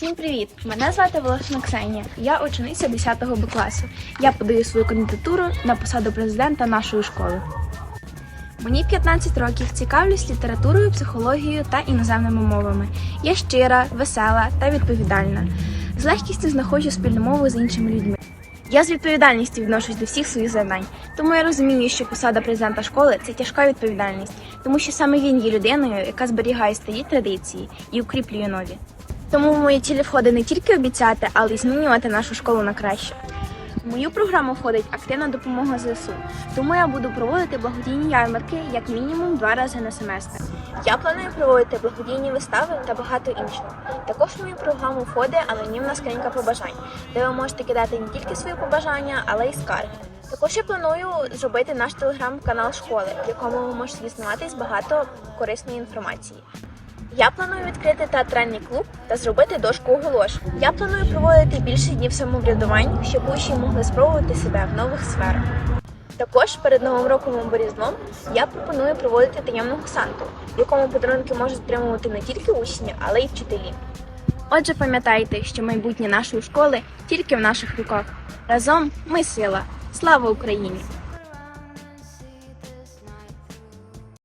Всім привіт! Мене звати Волошина Ксенія. Я учениця 10 Б класу. Я подаю свою кандидатуру на посаду президента нашої школи. Мені 15 років цікавлюсь літературою, психологією та іноземними мовами. Я щира, весела та відповідальна. З легкістю знаходжу спільну мову з іншими людьми. Я з відповідальністю відношусь до всіх своїх завдань, тому я розумію, що посада президента школи це тяжка відповідальність, тому що саме він є людиною, яка зберігає старі традиції і укріплює нові. Тому в мої цілі входить не тільки обіцяти, але й змінювати нашу школу на краще. В мою програму входить активна допомога ЗСУ, тому я буду проводити благодійні ярмарки як мінімум два рази на семестр. Я планую проводити благодійні вистави та багато іншого. Також в мою програму входить анонімна скринька побажань, де ви можете кидати не тільки свої побажання, але й скарги. Також я планую зробити наш телеграм-канал школи, в якому ви можете дізнаватись багато корисної інформації. Я планую відкрити театральний клуб та зробити дошку оголошень. Я планую проводити більше днів самоврядувань, щоб учні могли спробувати себе в нових сферах. Також перед новим роком або різдвом я пропоную проводити таємного санту, в якому подарунки можуть отримувати не тільки учні, але й вчителі. Отже, пам'ятайте, що майбутнє нашої школи тільки в наших руках. Разом ми сила. Слава Україні!